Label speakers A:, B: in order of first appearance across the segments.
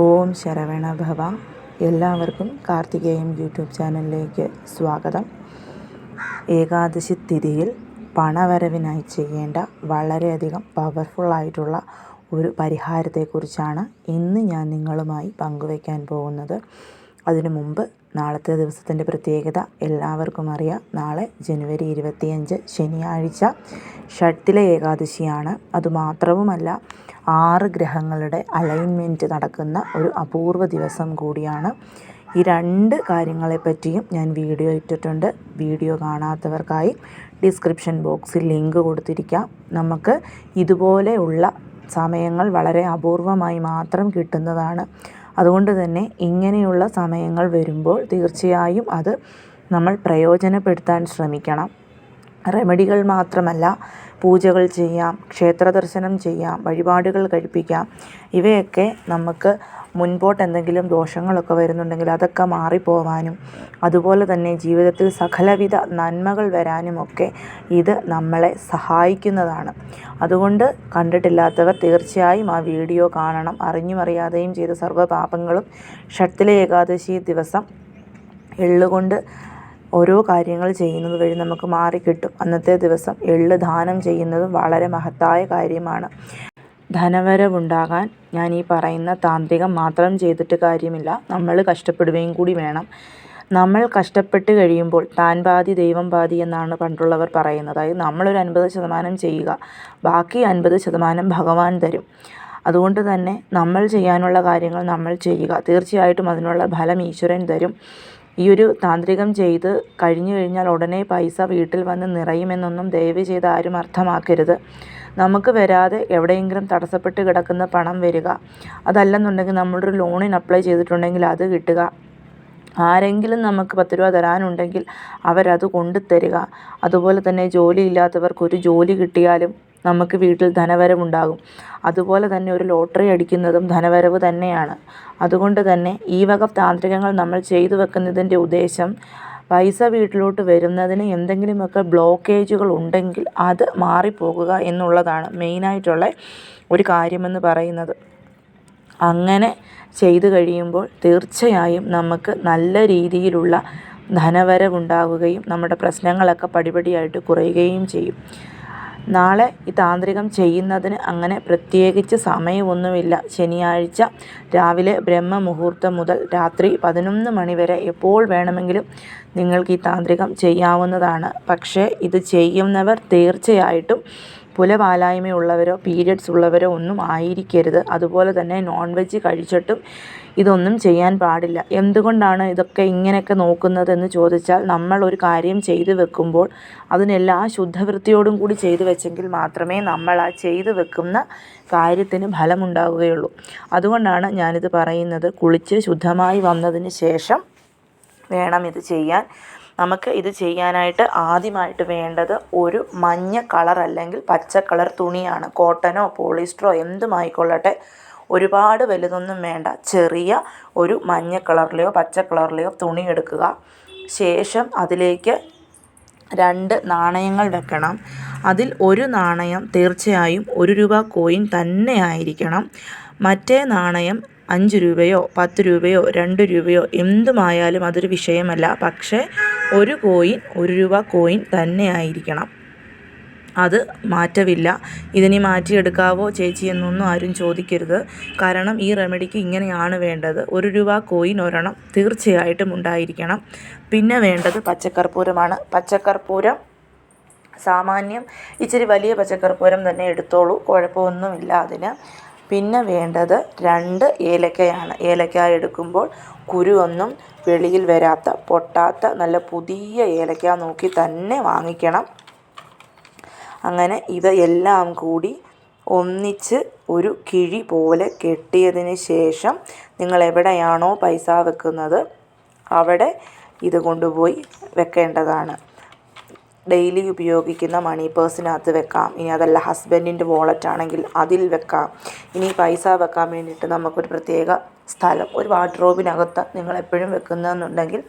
A: ഓം ശരവണ ഭവ. എല്ലാവർക്കും കാർത്തികേയം യൂട്യൂബ് ചാനലിലേക്ക് സ്വാഗതം. ഏകാദശി തിഥിയിൽ പണവരവിനായി ചെയ്യേണ്ട വളരെയധികം പവർഫുള്ളായിട്ടുള്ള ഒരു പരിഹാരത്തെക്കുറിച്ചാണ് ഇന്ന് ഞാൻ നിങ്ങളുമായി പങ്കുവയ്ക്കാൻ പോകുന്നത്. അതിനു മുമ്പ് നാളത്തെ ദിവസത്തിന്റെ പ്രത്യേകത എല്ലാവർക്കും അറിയാം. നാളെ ജനുവരി ഇരുപത്തിയഞ്ച് ശനിയാഴ്ച ഷട്ടിലെ ഏകാദശിയാണ്. അതുമാത്രവുമല്ല ആറ് ഗ്രഹങ്ങളുടെ അലൈൻമെന്റ് നടക്കുന്ന ഒരു അപൂർവ ദിവസം കൂടിയാണ്. ഈ രണ്ട് കാര്യങ്ങളെപ്പറ്റിയും ഞാൻ വീഡിയോ ഇട്ടിട്ടുണ്ട്. വീഡിയോ കാണാത്തവർക്കായി ഡിസ്ക്രിപ്ഷൻ ബോക്സിൽ ലിങ്ക് കൊടുത്തിരിക്കാം. നമുക്ക് ഇതുപോലെയുള്ള സമയങ്ങൾ വളരെ അപൂർവമായി മാത്രം കിട്ടുന്നതാണ്. അതുകൊണ്ട് തന്നെ ഇങ്ങനെയുള്ള സമയങ്ങൾ വരുമ്പോൾ തീർച്ചയായും അത് നമ്മൾ പ്രയോജനപ്പെടുത്താൻ ശ്രമിക്കണം. റെമഡികൾ മാത്രമല്ല പൂജകൾ ചെയ്യാം ക്ഷേത്ര ദർശനം ചെയ്യാം വഴിപാടുകൾ കഴിപ്പിക്കാം. ഇവയൊക്കെ നമുക്ക് മുൻപോട്ട് എന്തെങ്കിലും ദോഷങ്ങളൊക്കെ വരുന്നുണ്ടെങ്കിൽ അതൊക്കെ മാറിപ്പോവാനും അതുപോലെ തന്നെ ജീവിതത്തിൽ സകലവിധ നന്മകൾ വരാനുമൊക്കെ ഇത് നമ്മളെ സഹായിക്കുന്നതാണ്. അതുകൊണ്ട് കണ്ടിട്ടില്ലാത്തവർ തീർച്ചയായും ആ വീഡിയോ കാണണം. അറിഞ്ഞും അറിയാതെയും ചെയ്ത സർവപാപങ്ങളും ഷട്ടിലെ ഏകാദശി ദിവസം എള്ളുകൊണ്ട് ഓരോ കാര്യങ്ങൾ ചെയ്യുന്നത് വഴി നമുക്ക് മാറിക്കിട്ടും അന്നത്തെ ദിവസം എള്ള് ദാനം ചെയ്യുന്നത് വളരെ മഹത്തായ കാര്യമാണ്. ധനവരവുണ്ടാകാൻ ഞാൻ ഈ പറയുന്ന താന്ത്രികം മാത്രം ചെയ്തിട്ട് കാര്യമില്ല. നമ്മൾ കഷ്ടപ്പെടുകയും കൂടി വേണം. നമ്മൾ കഷ്ടപ്പെട്ട് കഴിയുമ്പോൾ താൻ പാതി ദൈവം പാതി എന്നാണ് പണ്ടുള്ളവർ പറയുന്നത്. അതായത് നമ്മളൊരു അൻപത് ശതമാനം ചെയ്യുക ബാക്കി അൻപത് ശതമാനം ഭഗവാൻ തരും. അതുകൊണ്ട് തന്നെ നമ്മൾ ചെയ്യാനുള്ള കാര്യങ്ങൾ നമ്മൾ ചെയ്യുക. തീർച്ചയായിട്ടും അതിനുള്ള ഫലം ഈശ്വരൻ തരും. ഈ ഒരു താന്ത്രികം ചെയ്ത് കഴിഞ്ഞു കഴിഞ്ഞാൽ ഉടനെ പൈസ വീട്ടിൽ വന്ന് നിറയുമെന്നൊന്നും ദയവ് ചെയ്ത് ആരും അർത്ഥമാക്കരുത്. നമുക്ക് വരാതെ എവിടെയെങ്കിലും തടസ്സപ്പെട്ട് കിടക്കുന്ന പണം വരിക. അതല്ലെന്നുണ്ടെങ്കിൽ നമ്മളൊരു ലോണിന് അപ്ലൈ ചെയ്തിട്ടുണ്ടെങ്കിൽ അത് കിട്ടുക. ആരെങ്കിലും നമുക്ക് പത്ത് രൂപ തരാനുണ്ടെങ്കിൽ അവരത് കൊണ്ടുതരിക. അതുപോലെ തന്നെ ജോലിയില്ലാത്തവർക്ക് ഒരു ജോലി കിട്ടിയാലും നമുക്ക് വീട്ടിൽ ധനവരവുണ്ടാകും. അതുപോലെ തന്നെ ഒരു ലോട്ടറി അടിക്കുന്നതും ധനവരവ് തന്നെയാണ്. അതുകൊണ്ട് തന്നെ ഈ വക താന്ത്രികങ്ങൾ നമ്മൾ ചെയ്തു വെക്കുന്നതിന്റെ ഉദ്ദേശം പൈസ വീട്ടിലോട്ട് വരുന്നതിന് എന്തെങ്കിലുമൊക്കെ ബ്ലോക്കേജുകൾ ഉണ്ടെങ്കിൽ അത് മാറിപ്പോകുക എന്നുള്ളതാണ് മെയിനായിട്ടുള്ള ഒരു കാര്യമെന്ന് പറയുന്നത്. അങ്ങനെ ചെയ്തു കഴിയുമ്പോൾ തീർച്ചയായും നമുക്ക് നല്ല രീതിയിലുള്ള ധനവരവുണ്ടാവുകയും നമ്മുടെ പ്രശ്നങ്ങളൊക്കെ പടിപടിയായിട്ട് കുറയുകയും ചെയ്യും. നാളെ ഈ താന്ത്രികം ചെയ്യുന്നതിന് അങ്ങനെ പ്രത്യേകിച്ച് സമയമൊന്നുമില്ല. ശനിയാഴ്ച രാവിലെ ബ്രഹ്മമുഹൂർത്തം മുതൽ രാത്രി പതിനൊന്ന് മണി വരെ എപ്പോൾ വേണമെങ്കിലും നിങ്ങൾക്ക് ഈ താന്ത്രികം ചെയ്യാവുന്നതാണ്. പക്ഷേ ഇത് ചെയ്യുന്നവർ തീർച്ചയായിട്ടും പുലപാലായ്മയുള്ളവരോ പീരിയഡ്സ് ഉള്ളവരോ ഒന്നും ആയിരിക്കരുത്. അതുപോലെ തന്നെ നോൺ വെജ് കഴിച്ചിട്ടും ഇതൊന്നും ചെയ്യാൻ പാടില്ല. എന്തുകൊണ്ടാണ് ഇതൊക്കെ ഇങ്ങനെയൊക്കെ നോക്കുന്നതെന്ന് ചോദിച്ചാൽ നമ്മൾ ഒരു കാര്യം ചെയ്തു വെക്കുമ്പോൾ അതിനെല്ലാം ശുദ്ധവൃത്തിയോടും കൂടി ചെയ്തു വെച്ചെങ്കിൽ മാത്രമേ നമ്മൾ ആ ചെയ്തു വെക്കുന്ന കാര്യത്തിന് ഫലമുണ്ടാവുകയുള്ളൂ. അതുകൊണ്ടാണ് ഞാനിത് പറയുന്നത്. കുളിച്ച് ശുദ്ധമായി വന്നതിന് ശേഷം വേണം ഇത് ചെയ്യാൻ. നമുക്ക് ഇത് ചെയ്യാനായിട്ട് ആദ്യമായിട്ട് വേണ്ടത് ഒരു മഞ്ഞ കളർ അല്ലെങ്കിൽ പച്ച കളർ തുണിയാണ്. കോട്ടനോ പോളിസ്റ്ററോ എന്തുമായിക്കൊള്ളട്ടെ ഒരുപാട് വലുതൊന്നും വേണ്ട. ചെറിയ ഒരു മഞ്ഞ കളറിലെയോ പച്ച കളറിലെയോ തുണി എടുക്കുക. ശേഷം അതിലേക്ക് രണ്ട് നാണയങ്ങൾ വെക്കണം. അതിൽ ഒരു നാണയം തീർച്ചയായും ഒരു രൂപ കോയിൻ തന്നെ ആയിരിക്കണം. മറ്റേ നാണയം അഞ്ച് രൂപയോ പത്ത് രൂപയോ രണ്ട് രൂപയോ എന്തുമായാലും അതൊരു വിഷയമല്ല. പക്ഷേ ഒരു കോയിൻ ഒരു രൂപ കോയിൻ തന്നെ ആയിരിക്കണം. അത് മാറ്റമില്ല ഇതിനി മാറ്റിയെടുക്കാവോ ചേച്ചി എന്നൊന്നും ആരും ചോദിക്കരുത്. കാരണം ഈ റെമഡിക്ക് ഇങ്ങനെയാണ് വേണ്ടത്. ഒരു രൂപ കോയിൻ ഒരെണ്ണം തീർച്ചയായിട്ടും ഉണ്ടായിരിക്കണം. പിന്നെ വേണ്ടത് പച്ചക്കർപ്പൂരമാണ്. പച്ചക്കർപ്പൂരം സാമാന്യം ഇച്ചിരി വലിയ പച്ചക്കർപ്പൂരം തന്നെ എടുത്തോളൂ. കുഴപ്പമൊന്നുമില്ല അതിന്. പിന്നെ വേണ്ടത് രണ്ട് ഏലക്കയാണ്. ഏലക്ക എടുക്കുമ്പോൾ കുരുവൊന്നും വെളിയിൽ വരാത്ത പൊട്ടാത്ത നല്ല പുതിയ ഏലക്ക നോക്കി തന്നെ വാങ്ങിക്കണം. അങ്ങനെ ഇവയെല്ലാം കൂടി ഒന്നിച്ച് ഒരു കിഴി പോലെ കെട്ടിയതിന് ശേഷം നിങ്ങൾ എവിടെയാണോ പൈസ വെക്കുന്നത് അവിടെ ഇത് കൊണ്ടുപോയി വെക്കേണ്ടതാണ്. ഡെയിലി ഉപയോഗിക്കുന്ന മണി പേഴ്സിനകത്ത് വെക്കാം. ഇനി അതല്ല ഹസ്ബൻഡിന്റെ വാളറ്റ് ആണെങ്കിൽ അതിൽ വെക്കാം. ഇനി പൈസ വെക്കാൻ വേണ്ടിയിട്ട് നമുക്കൊരു പ്രത്യേക സ്ഥലം ഒരു വാർഡ്രോബിനകത്ത് നിങ്ങൾ എപ്പോഴും വെക്കുന്നതെന്നുണ്ടെങ്കിൽ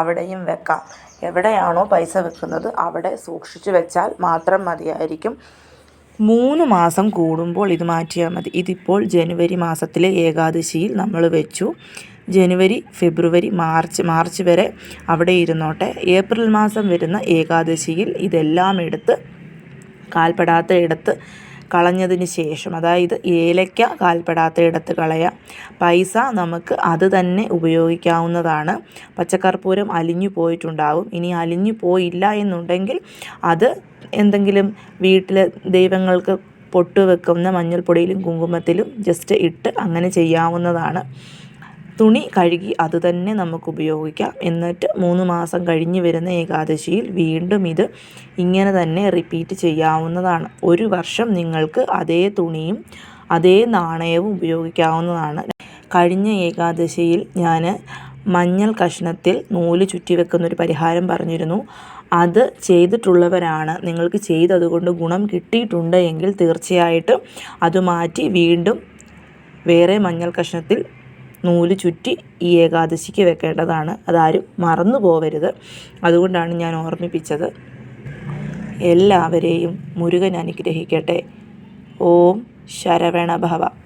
A: അവിടെയും വെക്കാം. എവിടെയാണോ പൈസ വെക്കുന്നത് അവിടെ സൂക്ഷിച്ചു വെച്ചാൽ മാത്രം മതിയായിരിക്കും. മൂന്ന് മാസം കൂടുമ്പോൾ ഇത് മാറ്റിയാൽ മതി. ഇതിപ്പോൾ ജനുവരി മാസത്തിലെ ഏകാദശിയിൽ നമ്മൾ വെച്ചു. ജനുവരി ഫെബ്രുവരി മാർച്ച് മാർച്ച് വരെ അവിടെ ഇരുന്നോട്ടെ. ഏപ്രിൽ മാസം വരുന്ന ഏകാദശിയിൽ ഇതെല്ലാം എടുത്ത് കാൽപ്പെടാത്ത ഇടത്ത് കളഞ്ഞതിന് ശേഷം അതായത് ഏലയ്ക്ക കാൽപ്പെടാത്ത ഇടത്ത് കളയാം. പൈസ നമുക്ക് അത് തന്നെ ഉപയോഗിക്കാവുന്നതാണ്. പച്ചക്കർപ്പൂരം അലിഞ്ഞു പോയിട്ടുണ്ടാവും. ഇനി അലിഞ്ഞു പോയില്ല എന്നുണ്ടെങ്കിൽ അത് എന്തെങ്കിലും വീട്ടിൽ ദൈവങ്ങൾക്ക് പൊട്ടുവെക്കുന്ന മഞ്ഞൾപ്പൊടിയിലും കുങ്കുമത്തിലും ജസ്റ്റ് ഇട്ട് അങ്ങനെ ചെയ്യാവുന്നതാണ്. തുണി കഴുകി അതുതന്നെ നമുക്ക് ഉപയോഗിക്കാം. എന്നിട്ട് മൂന്ന് മാസം കഴിഞ്ഞ് വരുന്ന ഏകാദശിയിൽ വീണ്ടും ഇത് ഇങ്ങനെ തന്നെ റിപ്പീറ്റ് ചെയ്യാവുന്നതാണ്. ഒരു വർഷം നിങ്ങൾക്ക് അതേ തുണിയും അതേ നാണയവും ഉപയോഗിക്കാവുന്നതാണ്. കഴിഞ്ഞ ഏകാദശിയിൽ ഞാൻ മഞ്ഞൾ കഷ്ണത്തിൽ നൂൽ ചുറ്റി വെക്കുന്ന ഒരു പരിഹാരം പറഞ്ഞിരുന്നു. അത് ചെയ്തിട്ടുള്ളവരാണ്. നിങ്ങൾക്ക് ചെയ്തതുകൊണ്ട് ഗുണം കിട്ടിയിട്ടുണ്ട് എങ്കിൽ തീർച്ചയായിട്ടും അത് മാറ്റി വീണ്ടും വേറെ മഞ്ഞൾ കഷ്ണത്തിൽ നൂൽ ചുറ്റി ഈ ഏകാദശിക്ക് വെക്കേണ്ടതാണ്. അതാരും മറന്നു പോവരുത്. അതുകൊണ്ടാണ് ഞാൻ ഓർമ്മിപ്പിച്ചത്. എല്ലാവരെയും മുരുകൻ അനുഗ്രഹിക്കട്ടെ. ഓം ശരവണഭവ